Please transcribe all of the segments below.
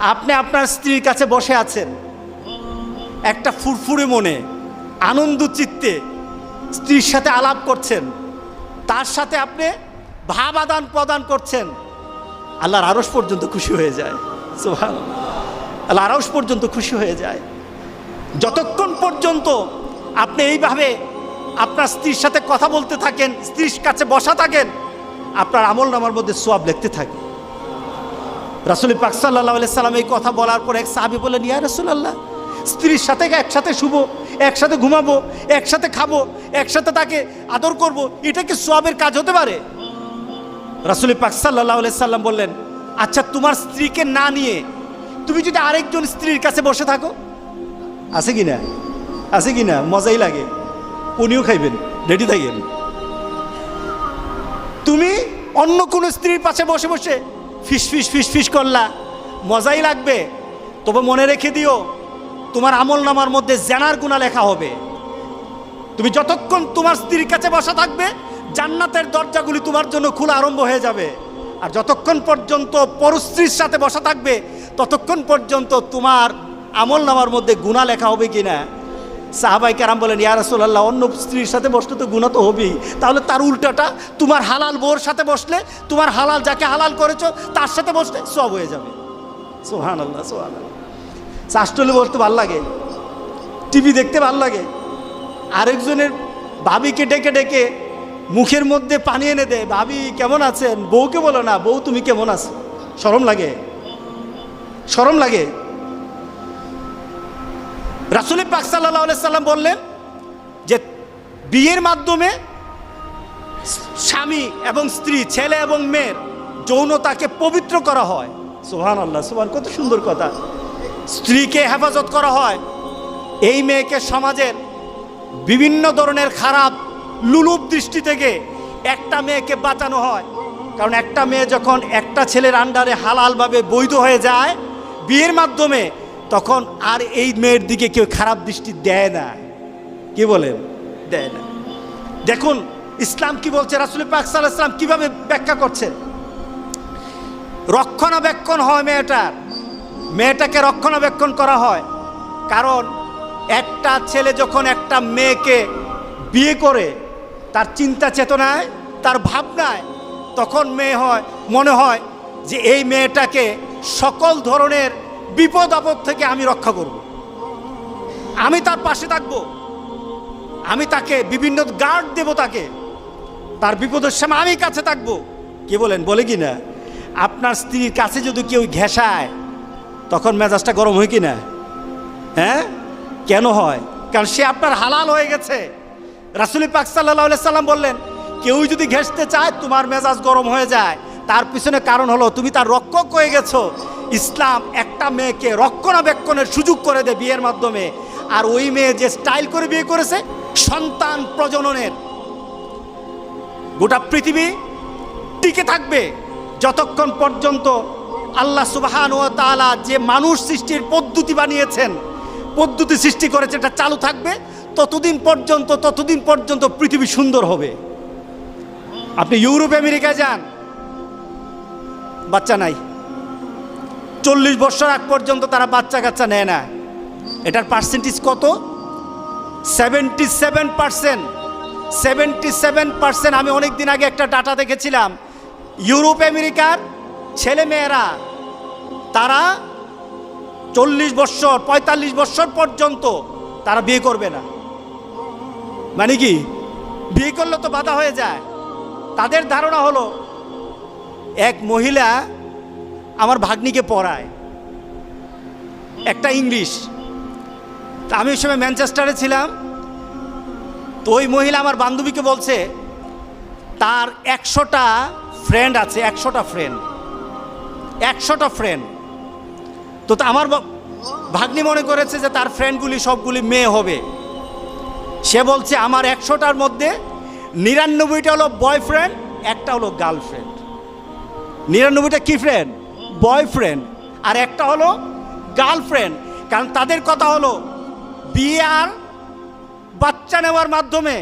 আপনি আপনার স্ত্রীর কাছে বসে আছেন। একটা ফুরফুরে মনে, আনন্দ চিত্তে স্ত্রীর সাথে আলাপ করছেন। তার সাথে আপনি ভাব আদান প্রদান করছেন। আল্লাহর আরস পর্যন্ত খুশি হয়ে যায়। সুবহান আল্লাহ আরস পর্যন্ত খুশি হয়ে যায়। যতক্ষণ পর্যন্ত আপনি এইভাবে আপনার স্ত্রীর সাথে কথা বলতে থাকেন, স্ত্রীর কাছে বসা থাকেন, আপনার আমল নামার মধ্যে সোয়াব লিখতে থাকে রাসুল পাক সাল্লাহ সাল্লাম এই কথা বলার পর এক সাহাবি বলেন ইয়া রসুলাল্লাহ, স্ত্রীর সাথে একসাথে শুভ একসাথে ঘুমাবো, একসাথে খাব, একসাথে তাকে আদর করব, এটা কি সোয়াবের কাজ হতে পারে? রাসুল পাক সাল্লাহ সাল্লাম বললেন আচ্ছা তোমার স্ত্রীকে না নিয়ে তুমি যদি আরেকজন স্ত্রীর কাছে বসে থাকো, আছে কি না? আছে কি না? মজাই লাগে। উনিও খাইবেন, রেডি থাকেন। তুমি অন্য কোনো স্ত্রীর পাশে বসে বসে ফিস ফিস ফিস ফিস করলা। মজাই লাগবে। তবে মনে রেখে দিও, তোমার আমল নামার মধ্যে জেনার গুণা লেখা হবে। তুমি যতক্ষণ তোমার স্ত্রীর কাছে বসা থাকবে, জান্নাতের দরজাগুলি তোমার জন্য খোলা আরম্ভ হয়ে যাবে। আর যতক্ষণ পর্যন্ত পরস্ত্রীর সাথে বসা থাকবে, ততক্ষণ পর্যন্ত তোমার আমল নামার মধ্যে গুণা লেখা হবে কি না সাহাবাই কারাম বলেন, ইয়া রাসূলুল্লাহ, অন্য স্ত্রীর সাথে বসলে তো গুণা তো হবেই। তাহলে তার উল্টাটা, তোমার হালাল বোর সাথে বসলে, তোমার হালাল যাকে হালাল করেছ, তার সাথে বসলে সব হয়ে যাবে। সোহান আল্লাহ সোহান আল্লাহ চাষটলে বসতে ভালো লাগে। টিভি দেখতে ভালো লাগে। আরেকজনের ভাবিকে ডেকে ডেকে মুখের মধ্যে পানি এনে দেয়, ভাবি, কেমন আছেন? বউকে বলো না, বউ তুমি কেমন আছো? সরম লাগে। সরম লাগে। রাসুল পাক সাল্লাহ সাল্লাম বললেন যে বিয়ের মাধ্যমে স্বামী এবং স্ত্রী, ছেলে এবং মেয়ের যৌনতাকে পবিত্র করা হয়। সোহান আল্লাহ সোহান কত সুন্দর কথা। স্ত্রীকে হেফাজত করা হয়। এই মেয়েকে সমাজের বিভিন্ন ধরনের খারাপ, লুলুপ দৃষ্টি থেকে একটা মেয়েকে বাঁচানো হয়। কারণ একটা মেয়ে যখন একটা ছেলের আন্ডারে হালালভাবে বৈধ হয়ে যায়, বিয়ের মাধ্যমে তখন আর এই মেয়ের দিকে কেউ খারাপ দৃষ্টি দেয় না। কি বলেন? দেয় না। দেখুন ইসলাম কি বলছে? রাসুল পাক সাল্লাহ ইসলাম কীভাবে ব্যাখ্যা করছেন? রক্ষণাবেক্ষণ হয় মেয়েটার। মেয়েটাকে রক্ষণাবেক্ষণ করা হয়। কারণ একটা ছেলে যখন একটা মেয়েকে বিয়ে করে তার চিন্তা চেতনায় তার ভাবনায় তখন মেয়ে হয় মনে হয় যে এই মেয়েটাকে সকল ধরনের বিপদ আপদ থেকে আমি রক্ষা করব। আমি তার পাশে থাকব। আমি তাকে বিভিন্ন গার্ড দেব তাকে। তার বিপদের সময় আমি কাছে থাকব। কি বলেন, বলে কি না আপনার স্ত্রীর কাছে যদি কেউ ঘেঁষায়, তখন মেজাজটা গরম হয় কি না হ্যাঁ? কেন হয়? কারণ সে আপনার হালাল হয়ে গেছে। রাসুলি পাক সাল্লাহ সাল্লাম বললেন, কেউ যদি ঘেঁষতে চায়, তোমার মেজাজ গরম হয়ে যায়। তার পিছনে কারণ হলো, তুমি তার রক্ষক হয়ে গেছো। ইসলাম একটা মেয়েকে রক্ষণাবেক্ষণের সুযোগ করে দেয় বিয়ের মাধ্যমে। আর ওই মেয়ে যে স্টাইল করে বিয়ে করেছে, সন্তান প্রজননের। গোটা পৃথিবী টিকে থাকবে যতক্ষণ পর্যন্ত আল্লাহ সুবাহান ও তালা যে মানুষ সৃষ্টির পদ্ধতি বানিয়েছেন, পদ্ধতি সৃষ্টি করেছে, এটা চালু থাকবে, ততদিন পর্যন্ত ততদিন পর্যন্ত পৃথিবী সুন্দর হবে। আপনি ইউরোপ, আমেরিকায় যান, বাচ্চা নাই। চল্লিশ বছর আগ পর্যন্ত তারা বাচ্চা কাচ্চা নেয় না। এটার পার্সেন্টেজ কত? Seventy seven percent seventy seven percent আমি অনেক দিন আগে একটা ডাটা দেখেছিলাম। ইউরোপ, আমেরিকার ছেলে মেয়েরা তারা চল্লিশ বছর, পঁয়তাল্লিশ বছর পর্যন্ত তারা বিয়ে করবে না। মানে কি? বিয়ে করলে তো বাধা হয়ে যায়। তাদের ধারণা হলো, এক মহিলা আমার ভাগ্নিকে পড়ায়। একটা ইংলিশ। তা আমি ওই সময় ম্যানচেস্টারে ছিলাম। তো ওই মহিলা আমার বান্ধবীকে বলছে, তার একশোটা ফ্রেন্ড আছে, একশোটা ফ্রেন্ড একশোটা ফ্রেন্ড তো আমার ভাগ্নি মনে করেছে যে তার ফ্রেন্ডগুলি সবগুলি মেয়ে হবে। সে বলছে, আমার একশোটার মধ্যে নিরানব্বইটা হলো বয়ফ্রেন্ড একটা হলো গার্লফ্রেন্ড নিরানব্বইটা কি ফ্রেন্ড বয়ফ্রেন্ড আর একটা হলো গার্লফ্রেন্ড। কারণ তাদের কথা হলো, বিয়ে আর বাচ্চা নেওয়ার মাধ্যমে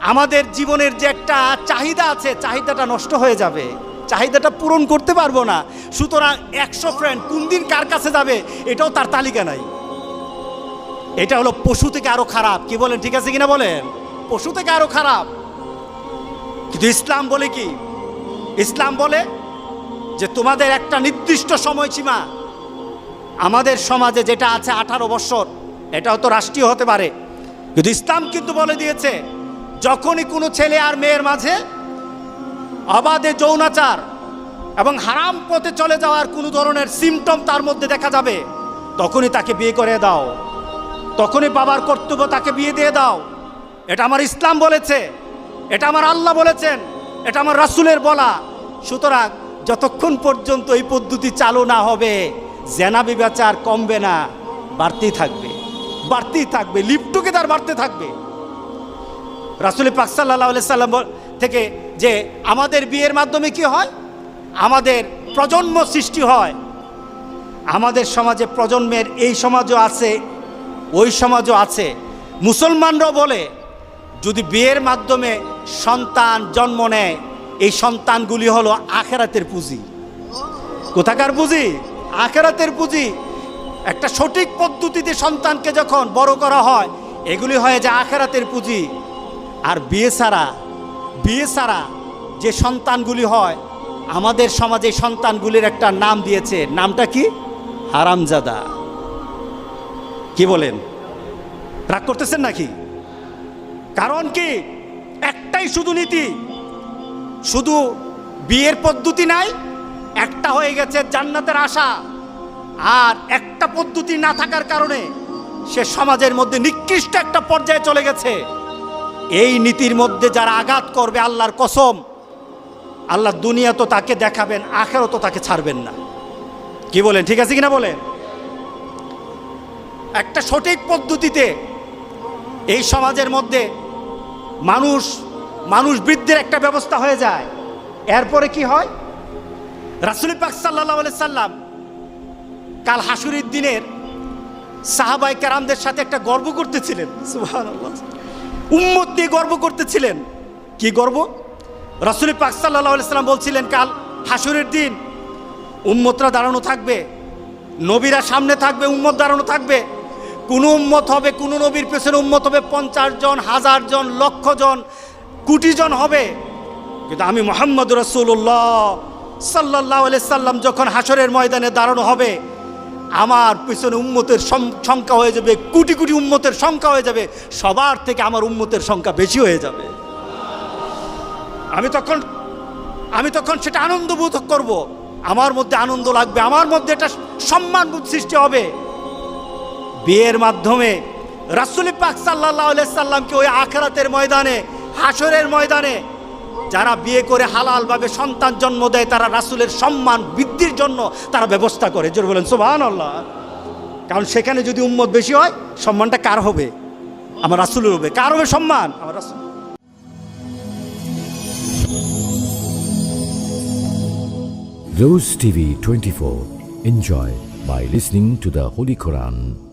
আমাদের জীবনের যে একটা চাহিদা আছে, চাহিদাটা নষ্ট হয়ে যাবে। চাহিদাটা পূরণ করতে পারব না। সুতরাং একশো ফ্রেন্ড কোন দিন কার কাছে যাবে, এটাও তার তালিকা নাই। এটা হলো পশু থেকে আরও খারাপ। কি বলেন, ঠিক আছে কিনা বলেন? পশু থেকে আরও খারাপ। কিন্তু ইসলাম বলে কি? ইসলাম বলে যে তোমাদের একটা নির্দিষ্ট সময়সীমা আমাদের সমাজে যেটা আছে আঠারো বছর, এটাও তো রাষ্ট্রীয় হতে পারে। কিন্তু ইসলাম কিন্তু বলে দিয়েছে, যখনই কোনো ছেলে আর মেয়ের মাঝে অবাধে যৌনাচার এবং হারাম পথে চলে যাওয়ার কোনো ধরনের সিমটম তার মধ্যে দেখা যাবে, তখনই তাকে বিয়ে করে দাও। তখনই বাবার কর্তব্য তাকে বিয়ে দিয়ে দাও। এটা আমার ইসলাম বলেছে, এটা আমার আল্লাহ বলেছেন, এটা আমার রাসুলের বলা। সুতরাং যতক্ষণ পর্যন্ত এই পদ্ধতি চালু না হবে জেনা বিবাচার কমবে না, বাড়তেই থাকবে। বাড়তেই থাকবে লিপটুকে তার বাড়তে থাকবে। রাসুল পাক সাল্লাহ সাল্লাম থেকে যে আমাদের বিয়ের মাধ্যমে কি হয়? আমাদের প্রজন্ম সৃষ্টি হয়। আমাদের সমাজে প্রজন্মের এই সমাজও আছে, ওই সমাজও আছে। মুসলমানরাও বলে, যদি বিয়ের মাধ্যমে সন্তান জন্ম নেয় এই সন্তানগুলি হলো আখেরাতের পুঁজি। কোথাকার পুঁজি? আখেরাতের পুঁজি। একটা সঠিক পদ্ধতিতে সন্তানকে যখন বড় করা হয়, এগুলি হয় যে আখেরাতের পুঁজি। আর বিয়ে ছাড়া বিয়ে ছাড়া যে সন্তানগুলি হয়, আমাদের সমাজে সন্তানগুলির একটা নাম দিয়েছে। নামটা কি? হারামজাদা। কি বলেন? রাগ করতেছেন নাকি? কারণ কি? একটাই শুধু নীতি শুধু বিয়ের পদ্ধতি নাই, একটা হয়ে গেছে জান্নাতের আশা। আর একটা পদ্ধতি না থাকার কারণে সে সমাজের মধ্যে নিকৃষ্ট একটা পর্যায়ে চলে গেছে। এই নীতির মধ্যে যারা আঘাত করবে আল্লাহর কসম, আল্লাহ দুনিয়া তো তাকে দেখাবেন, আখেরও তো তাকে ছাড়বেন না। কি বলেন, ঠিক আছে কিনা বলেন? একটা সঠিক পদ্ধতিতে এই সমাজের মধ্যে মানুষ মানুষ বৃদ্ধির একটা ব্যবস্থা হয়ে যায়। এরপরে কি হয়? রাসুল পাক সাল্লাহ সাল্লাম কাল হাসুরির দিনের সাহাবাই কারামদের সাথে একটা গর্ব করতেছিলেন। উম্মত দিয়ে গর্ব করতেছিলেন। কি গর্ব? রাসুল পাক সাল্লাহ সাল্লাম বলছিলেন, কাল হাসুরের দিন উম্মতরা দাঁড়ানো থাকবে, নবীরা সামনে থাকবে, উম্মত দাঁড়ানো থাকবে। কোন উম্মত হবে, কোন নবীর পেছনে উম্মত হবে পঞ্চাশ জন, হাজার জন, লক্ষ জন কোটি জন হবে। কিন্তু আমি মোহাম্মদ রসুল্লাহ সাল্লাহ সাল্লাম যখন হাসরের ময়দানে দাঁড়ানো হবে, আমার পিছনে উম্মতের সংখ্যা হয়ে যাবে, কোটি কোটি উম্মতের সংখ্যা হয়ে যাবে, সবার থেকে আমার উম্মতের সংখ্যা বেশি হয়ে যাবে। আমি তখন আমি তখন সেটা আনন্দ বোধ করব। আমার মধ্যে আনন্দ লাগবে, আমার মধ্যে এটা সম্মান বোধ সৃষ্টি হবে। বিয়ের মাধ্যমে রাসুল পাক সাল্লাহ সাল্লামকে ওই আখরাতের ময়দানে হাসরের ময়দানে যারা বিয়ে করে হালালভাবে সন্তান জন্ম দেয়, তারা রাসুলের সম্মান বৃদ্ধির জন্য তারা ব্যবস্থা করে। জোর বলেন সোভান আল্লাহ কারণ সেখানে যদি উম্মত বেশি হয়, সম্মানটা কার হবে? আমার রাসুলের হবে। কার হবে সম্মান? আমার রাসুল। Rose TV 24. Enjoy by listening to the Holy Quran.